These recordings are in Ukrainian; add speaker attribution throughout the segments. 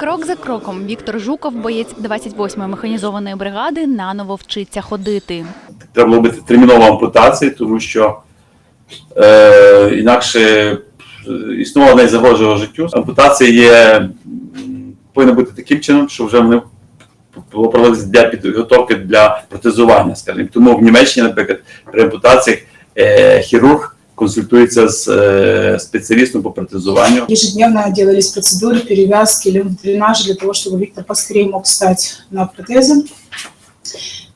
Speaker 1: Крок за кроком Віктор Жуков, боєць 28-ї механізованої бригади, наново вчиться ходити.
Speaker 2: треба робити термінову ампутацію, тому що е, інакше е, існувало не загрожувало життю. Ампутація є, повинна бути таким чином, що вже вони було для підготовки для протезування, скажімо. Тому в Німеччині, наприклад, при ампутаціях е, хірург консультується з е, спеціалістом по протезуванню.
Speaker 3: Ежедневно делались процедуры, перевязки, лимфодренажи для того, чтобы Виктор поскорее мог встать на протезы.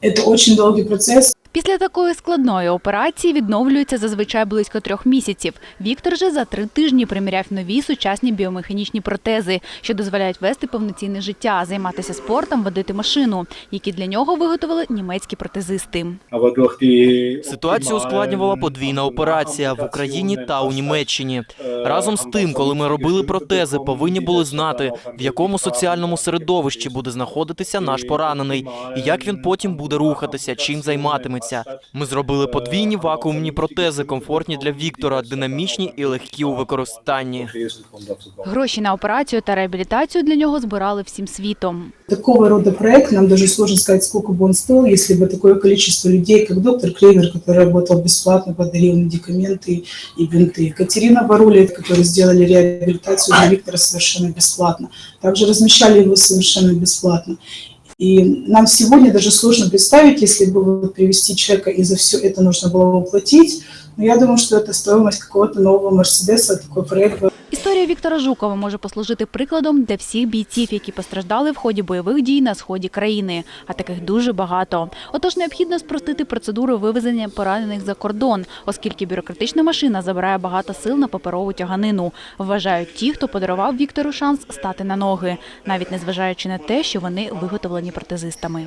Speaker 3: Это очень долгий процесс.
Speaker 1: Після такої складної операції відновлюється зазвичай близько трьох місяців. Віктор же за три тижні приміряв нові сучасні біомеханічні протези, що дозволяють вести повноцінне життя, займатися спортом, водити машину, які для нього виготовили німецькі протезисти.
Speaker 4: Ситуацію ускладнювала подвійна операція в Україні та у Німеччині. Разом з тим, коли ми робили протези, повинні були знати, в якому соціальному середовищі буде знаходитися наш поранений, і як він потім буде рухатися, чим займатиметься Ми зробили подвійні вакуумні протези, комфортні для Віктора, динамічні і легкі у використанні.
Speaker 1: Гроші на операцію та реабілітацію для нього збирали всім світом.
Speaker 3: Такого рода проект, нам даже сложно сказать, сколько бы он стоил, если бы такое количество людей, как доктор Клевер, который работал бесплатно, подарил медикаменты и бинты. Катерина Барули, которые сделали реабилитацию для Виктора совершенно бесплатно. Также размещали его совершенно бесплатно. И нам сегодня даже сложно представить, если бы вот привести человека и за все это нужно было ему платить. Но я думаю, что это стоимость какого-то нового Мерседеса, такой проект бы
Speaker 1: Історія Віктора Жукова може послужити прикладом для всіх бійців, які постраждали в ході бойових дій на сході країни, а таких дуже багато. Отож, необхідно спростити процедуру вивезення поранених за кордон, оскільки бюрократична машина забирає багато сил на паперову тяганину. Вважають ті, хто подарував Віктору шанс стати на ноги, навіть незважаючи на те, що вони виготовлені протезистами.